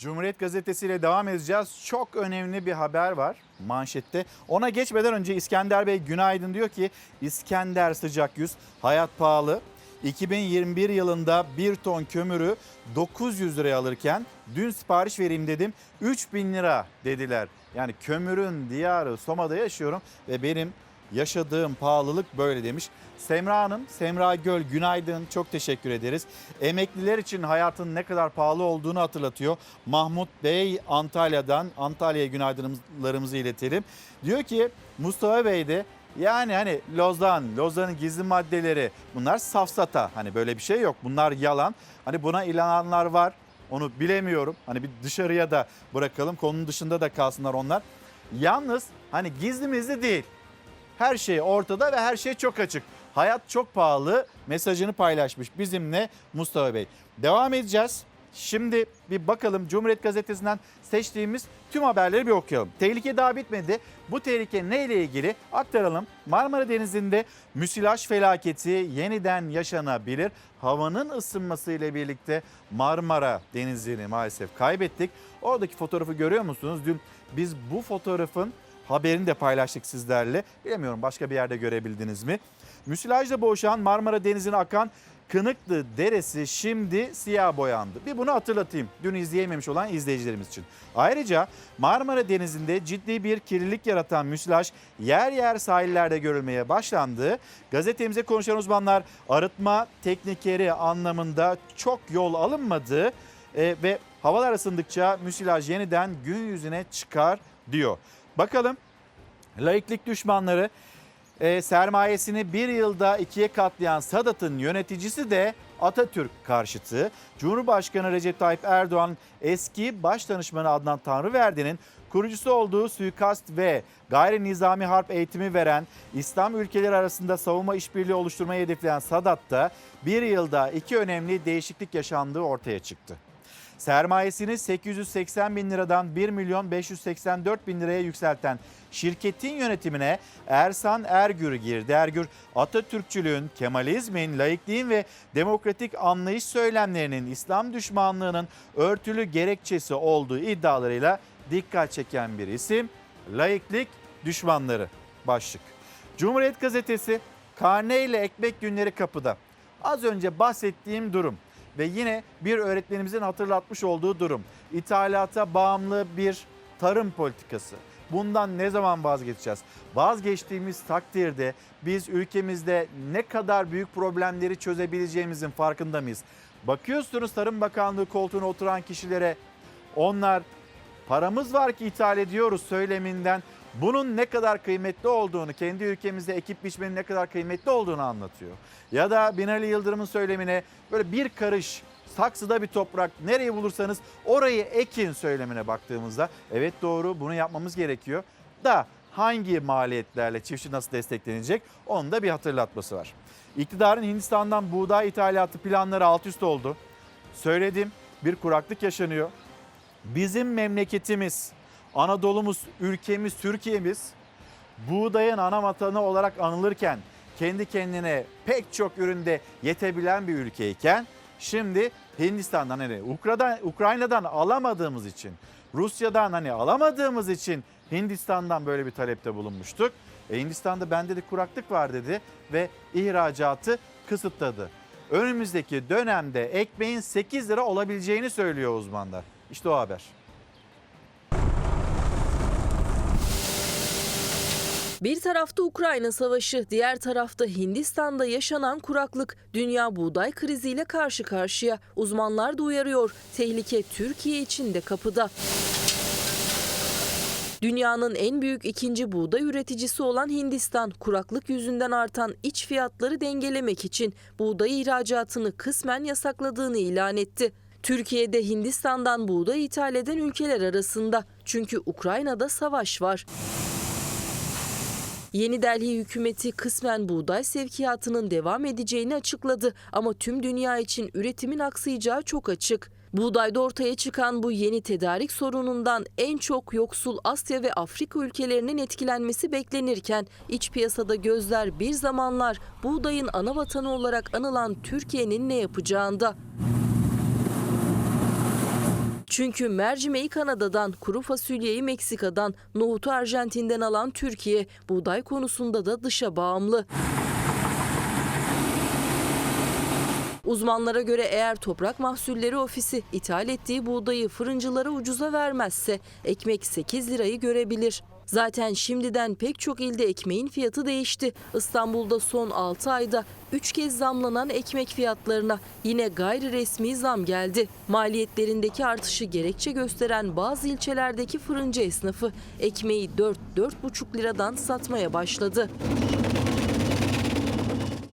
Cumhuriyet Gazetesi ile devam edeceğiz. Çok önemli bir haber var manşette. Ona geçmeden önce İskender Bey günaydın diyor ki İskender sıcak yüz hayat pahalı. 2021 yılında 1 ton kömürü 900 liraya alırken dün sipariş vereyim dedim 3000 lira dediler. Yani kömürün diyarı Soma'da yaşıyorum ve benim yaşadığım pahalılık böyle demiş. Semra Hanım, Semra Göl günaydın çok teşekkür ederiz. Emekliler için hayatın ne kadar pahalı olduğunu hatırlatıyor. Mahmut Bey Antalya'dan Antalya'ya günaydınlarımızı iletelim. Diyor ki Mustafa Bey de yani hani Lozan, Lozan'ın gizli maddeleri bunlar safsata. Hani böyle bir şey yok. Bunlar yalan. Hani buna inananlar var. Onu bilemiyorum. Hani bir dışarıya da bırakalım. Konunun dışında da kalsınlar onlar. Yalnız hani gizli mizli değil. Her şey ortada ve her şey çok açık. Hayat çok pahalı mesajını paylaşmış bizimle Mustafa Bey. Devam edeceğiz. Şimdi bir bakalım Cumhuriyet Gazetesi'nden seçtiğimiz tüm haberleri bir okuyalım. Tehlike daha bitmedi. Bu tehlike neyle ilgili aktaralım. Marmara Denizi'nde müsilaj felaketi yeniden yaşanabilir. Havanın ısınması ile birlikte Marmara Denizi'ni maalesef kaybettik. Oradaki fotoğrafı görüyor musunuz? Dün biz bu fotoğrafın haberini de paylaştık sizlerle. Bilemiyorum başka bir yerde görebildiniz mi? Müsilajla boğuşan Marmara Denizi'ne akan Kınıklı Deresi şimdi siyah boyandı. Bir bunu hatırlatayım dün izleyememiş olan izleyicilerimiz için. Ayrıca Marmara Denizi'nde ciddi bir kirlilik yaratan müsilaj yer yer sahillerde görülmeye başlandı. Gazetemize konuşan uzmanlar arıtma teknikeri anlamında çok yol alınmadı e, ve havalar ısındıkça müsilaj yeniden gün yüzüne çıkar diyor. Bakalım laiklik düşmanları e, sermayesini bir yılda ikiye katlayan Sadat'ın yöneticisi de Atatürk karşıtı. Cumhurbaşkanı Recep Tayyip Erdoğan eski başdanışmanı Adnan Tanrıverdi'nin kurucusu olduğu suikast ve gayri nizami harp eğitimi veren İslam ülkeleri arasında savunma işbirliği oluşturmayı hedefleyen Sadat'ta bir yılda iki önemli değişiklik yaşandığı ortaya çıktı. Sermayesini 880 bin liradan 1 milyon 584 bin liraya yükselten şirketin yönetimine Ersan Ergür girdi. Ergür Atatürkçülüğün, Kemalizmin, laikliğin ve demokratik anlayış söylemlerinin İslam düşmanlığının örtülü gerekçesi olduğu iddialarıyla dikkat çeken bir isim. Laiklik düşmanları başlık. Cumhuriyet Gazetesi karneyle ekmek günleri kapıda. Az önce bahsettiğim durum ve yine bir öğretmenimizin hatırlatmış olduğu durum. İthalata bağımlı bir tarım politikası. Bundan ne zaman vazgeçeceğiz? Vazgeçtiğimiz takdirde biz ülkemizde ne kadar büyük problemleri çözebileceğimizin farkında mıyız? Bakıyorsunuz Tarım Bakanlığı koltuğuna oturan kişilere onlar paramız var ki ithal ediyoruz söyleminden bunun ne kadar kıymetli olduğunu, kendi ülkemizde ekip biçmenin ne kadar kıymetli olduğunu anlatıyor. Ya da Binali Yıldırım'ın söylemine böyle bir karış saksıda bir toprak nereyi bulursanız orayı ekin söylemine baktığımızda evet doğru bunu yapmamız gerekiyor. Da hangi maliyetlerle çiftçi nasıl desteklenecek onun da bir hatırlatması var. İktidarın Hindistan'dan buğday ithalatı planları alt üst oldu. Söyledim bir kuraklık yaşanıyor. Bizim memleketimiz, Anadolu'muz, ülkemiz, Türkiye'miz buğdayın ana vatanı olarak anılırken kendi kendine pek çok üründe yetebilen bir ülkeyken şimdi Hindistan'dan hani Ukrayna'dan, Ukrayna'dan alamadığımız için Rusya'dan hani alamadığımız için Hindistan'dan böyle bir talepte bulunmuştuk. E Hindistan'da bende de kuraklık var dedi ve ihracatı kısıtladı. Önümüzdeki dönemde ekmeğin 8 lira olabileceğini söylüyor uzmanlar. İşte o haber. Bir tarafta Ukrayna savaşı, diğer tarafta Hindistan'da yaşanan kuraklık. Dünya buğday kriziyle karşı karşıya. Uzmanlar da uyarıyor. Tehlike Türkiye için de kapıda. Dünyanın en büyük ikinci buğday üreticisi olan Hindistan, kuraklık yüzünden artan iç fiyatları dengelemek için buğday ihracatını kısmen yasakladığını ilan etti. Türkiye'de Hindistan'dan buğday ithal eden ülkeler arasında. Çünkü Ukrayna'da savaş var. Yeni Delhi hükümeti kısmen buğday sevkiyatının devam edeceğini açıkladı ama tüm dünya için üretimin aksayacağı çok açık. Buğdayda ortaya çıkan bu yeni tedarik sorunundan en çok yoksul Asya ve Afrika ülkelerinin etkilenmesi beklenirken iç piyasada gözler bir zamanlar buğdayın ana vatanı olarak anılan Türkiye'nin ne yapacağında. Çünkü mercimeği Kanada'dan, kuru fasulyeyi Meksika'dan, nohutu Arjantin'den alan Türkiye buğday konusunda da dışa bağımlı. Uzmanlara göre eğer Toprak Mahsulleri Ofisi ithal ettiği buğdayı fırıncılara ucuza vermezse ekmek 8 lirayı görebilir. Zaten şimdiden pek çok ilde ekmeğin fiyatı değişti. İstanbul'da son 6 ayda 3 kez zamlanan ekmek fiyatlarına yine gayri resmi zam geldi. Maliyetlerindeki artışı gerekçe gösteren bazı ilçelerdeki fırıncı esnafı ekmeği 4-4,5 liradan satmaya başladı.